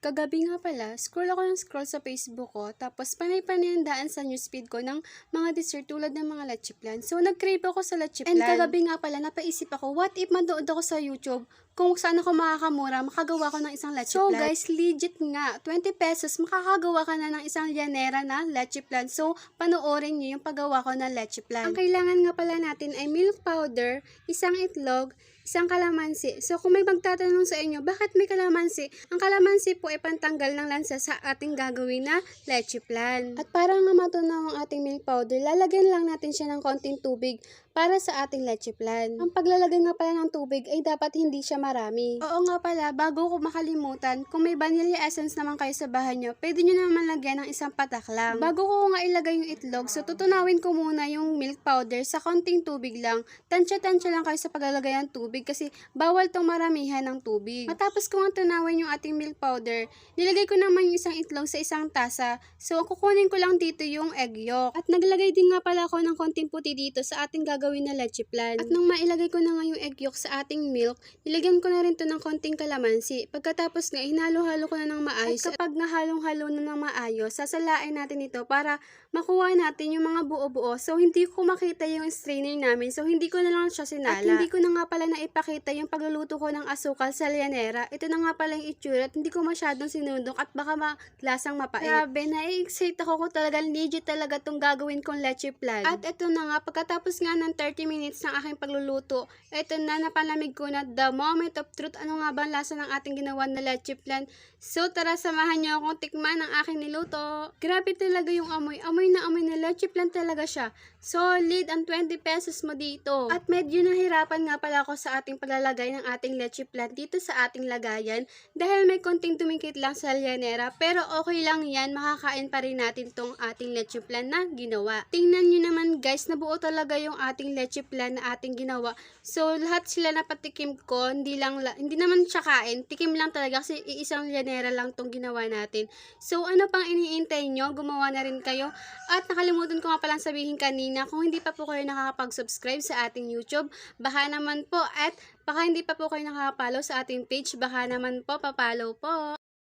Kagabi nga pala, scroll ako ng scroll sa Facebook ko, tapos panay-panay ang daan sa newsfeed ko ng mga dessert tulad ng mga leche plan. So, nag-crave ako sa leche plan. And kagabi nga pala, napaisip ako, what if manood ako sa YouTube kung saan ako makakamura, makagawa ko ng isang leche So, guys, legit nga, 20 pesos, makakagawa ka na ng isang llanera na leche plan. So, panoorin nyo yung paggawa ko ng leche plan. Ang kailangan nga pala natin ay milk powder, isang itlog, isang kalamansi. So, kung may magtatanong sa inyo, bakit may kalamansi? Ang kalamansi po ay pantanggal ng lansa sa ating gagawin na leche plan. At para nga matunaw ang ating milk powder, lalagyan lang natin siya ng konting tubig para sa ating leche plan. Ang paglalagay nga pala ng tubig ay dapat hindi siya marami. Oo nga pala, bago ko makalimutan, kung may vanilla essence naman kayo sa bahay nyo, pwede nyo naman lagyan ng isang patak lang. Bago ko nga ilagay yung itlog, so tutunawin ko muna yung milk powder sa konting tubig lang. Tansya-tansya lang kayo sa paglalagay ng tubig kasi bawal tong maramihan ng tubig. Matapos ko nga tunawin yung ating milk powder, nilagay ko naman yung isang itlog sa isang tasa. So, kukunin ko lang dito yung egg yolk. At naglagay din nga pala ako ng konting puti dito sa ating gagawin na leche plan. At nung mailagay ko na nga yung egg yolk sa ating milk, nilagyan ko na rin to ng konting kalamansi. Pagkatapos nga, hinalo-halo ko na ng maayos. At kapag nahalong-halo na ng maayos, sasalain natin ito para makuha natin yung mga buo-buo. So, hindi ko makita yung strainer namin. So, hindi ko na lang siya sinala. At hindi ko na nga pala naipakita yung pagluluto ko ng asukal sa lianera. Ito na nga pala yung itsura at hindi ko masyadong sinundok at baka maglasang mapait. Grabe, na-excite ako ko talaga. Legit talaga tong gagawin kong leche plan. At ito na nga, pagkatapos nga ng 30 minutes ng aking pagluluto, ito na, napalamig ko na the moment of truth. Ano nga ba ang lasa ng ating ginawa na leche plan? So, tara, samahan niyo akong tikman ang aking niluto. Grabe talaga yung amoy. Amoy na amoy na leche plan talaga siya. Solid ang 20 pesos mo dito. At medyo nahirapan nga pala ako sa ating paglalagay ng ating leche plan dito sa ating lagayan dahil may konting tumikit lang sa lyanera. Pero okay lang yan, makakain pa rin natin tong ating leche plan na ginawa. Tingnan nyo naman guys, nabuo talaga yung ating leche plan na ating ginawa. So lahat sila napatikim ko, hindi lang la- hindi naman siya kain, tikim lang talaga kasi iisang lyanera lang tong ginawa natin. So ano pang iniintay nyo? Gumawa na rin kayo. At nakalimutan ko nga palang sabihin kanina, kung hindi pa po kayo nakakapag-subscribe sa ating YouTube, baka naman po at baka hindi pa po kayo nakakapalo sa ating page, baka naman po papalo po.